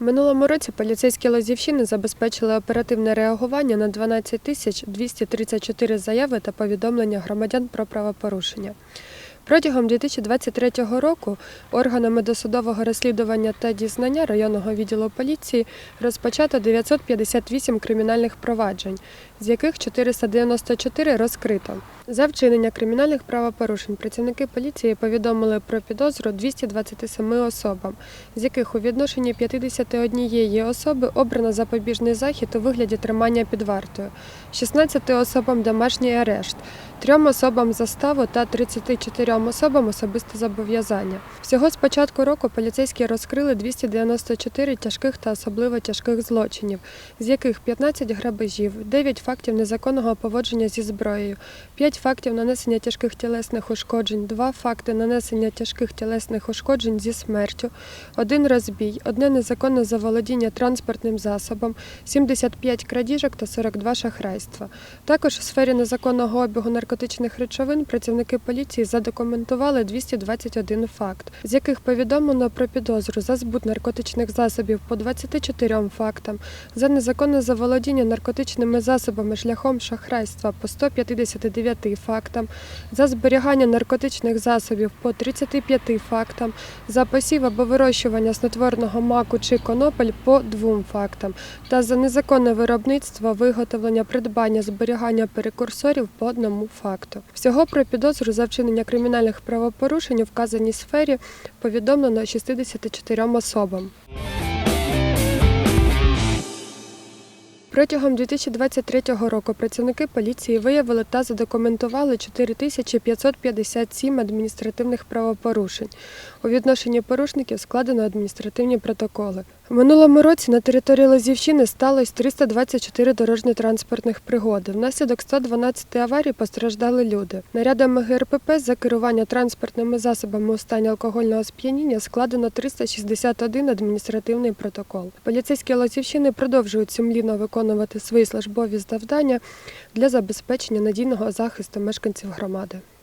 Минулому році поліцейські Лозівщини забезпечили оперативне реагування на 12 тисяч 234 заяви та повідомлення громадян про правопорушення. Протягом 2023 року органами досудового розслідування та дізнання районного відділу поліції розпочато 958 кримінальних проваджень, з яких 494 розкрито. За вчинення кримінальних правопорушень працівники поліції повідомили про підозру 227 особам, з яких у відношенні 51 особи обрано запобіжний захід у вигляді тримання під вартою, 16 особам домашній арешт, трьом особам заставу та 34 особам особисте зобов'язання. Всього з початку року поліцейські розкрили 294 тяжких та особливо тяжких злочинів, з яких 15 грабежів, 9 фактів незаконного поводження зі зброєю, 5 фактів нанесення тяжких тілесних ушкоджень, 2 факти нанесення тяжких тілесних ушкоджень зі смертю, один розбій, одне незаконне заволодіння транспортним засобом, 75 крадіжок та 42 шахрайства. Також у сфері незаконного обігу наркотичних речовин працівники поліції задокументували 221 факт, з яких повідомлено про підозру за збут наркотичних засобів по 24 фактам, за незаконне заволодіння наркотичними засобами шляхом шахрайства по 159 фактам, за зберігання наркотичних засобів по 35 фактам, за посів або вирощування снотворного маку чи конопель по двом фактам, та за незаконне виробництво, виготовлення, придбання, зберігання прекурсорів по одному факту. Всього про підозру за вчинення кримінальних правопорушень у вказаній сфері повідомлено 64 особам. Протягом 2023 року працівники поліції виявили та задокументували 4557 адміністративних правопорушень. У відношенні порушників складено адміністративні протоколи. Минулому році на території Лозівщини сталося 324 дорожньо-транспортних пригоди. Внаслідок 112 аварій постраждали люди. Нарядами ГРПП за керування транспортними засобами у стані алкогольного сп'яніння складено 361 адміністративний протокол. Поліцейські Лозівщини продовжують сумлінно виконувати свої службові завдання для забезпечення надійного захисту мешканців громади.